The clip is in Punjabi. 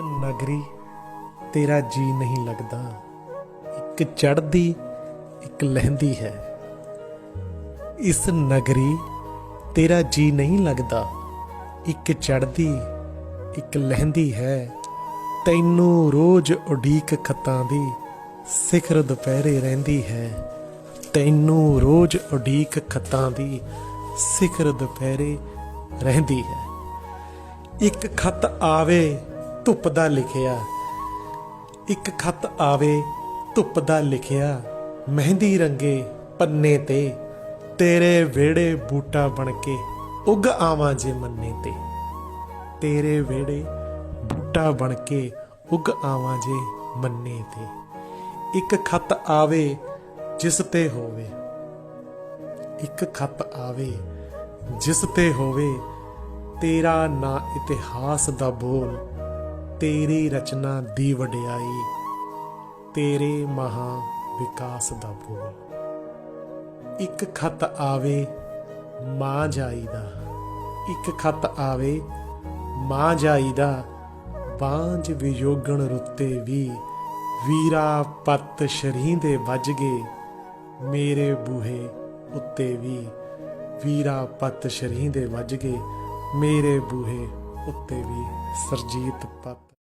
ਨਗਰੀ, ਤੇਰਾ ਜੀ ਨਹੀਂ ਲੱਗਦਾ। ਇੱਕ ਚੜਦੀ ਇੱਕ ਲਹਿੰਦੀ ਹੈ। ਇਸ ਨਗਰੀ, ਤੇਰਾ ਜੀ ਨਹੀਂ ਲੱਗਦਾ। ਇੱਕ ਚੜਦੀ ਇੱਕ ਲਹਿੰਦੀ ਹੈ। ਤੈਨੂੰ ਰੋਜ਼ ਉਡੀਕ ਖਤਾਂ ਦੀ ਸਿਖਰ ਦੁਪਹਿਰੇ ਰਹਿੰਦੀ ਹੈ। ਤੈਨੂੰ ਰੋਜ਼ ਉਡੀਕ ਖਤਾਂ ਦੀ ਸਿਖਰ ਦੁਪਹਿਰੇ ਰਹਿੰਦੀ ਹੈ। ਇੱਕ ਖਤ ਆਵੇ ਧੁੱਪ ਦਾ ਲਿਖਿਆ। ਇੱਕ ਖਤ ਆਵੇ, ਧੁੱਪ ਦਾ ਲਿਖਿਆ। ਮਹਿੰਦੀ ਰੰਗੇ ਪੰਨੇ ਤੇ, ਤੇਰੇ ਵਿਹੜੇ ਬੂਟਾ ਬਣ ਕੇ ਉੱਗ ਆਵਾਂ ਜੇ ਮੰਨੇ ਤੇ। ਤੇਰੇ ਵਿਹੜੇ ਬੂਟਾ ਬਣ ਕੇ ਉੱਗ ਆਵਾਂ ਜੇ ਮੰਨੇ ਤੇ। ਇੱਕ ਖਤ ਆਵੇ, ਜਿਸ ਤੇ ਹੋਵੇ। ਇੱਕ ਖਤ ਆਵੇ, ਜਿਸ ਤੇ ਹੋਵੇ, ਤੇਰਾ ਨਾ ਇਤਿਹਾਸ ਦਾ ਬੋਲ। ਤੇਰੀ ਰਚਨਾ ਦੀ ਵਡਿਆਈ, ਤੇਰੇ ਮਹਾ ਵਿਕਾਸ ਦਾ ਬੋਲ ਇੱਕ ਖਤ ਆਵੇ, ਮਾਂ ਜਾਈ ਦਾ ਇੱਕ ਖਤ ਆਵੇ, ਮਾਂ ਜਾਈ ਦਾ ਬਾਂਝ ਵਿਯੋਗਣ ਰੁੱਤੇ ਵੀ, ਵੀਰਾ ਪੱਤ ਸ਼ਰੀਂ ਦੇ ਵੱਜ ਗਏ। ਮੇਰੇ ਬੂਹੇ ਉੱਤੇ ਵੀ, ਵੀਰਾ ਪੱਤ ਸ਼ਰੀਂ ਦੇ ਵੱਜ ਗਏ। ਮੇਰੇ ਬੂਹੇ ਉੱਤੇ ਵੀ ਸਰਜੀਤ ਪੱਤ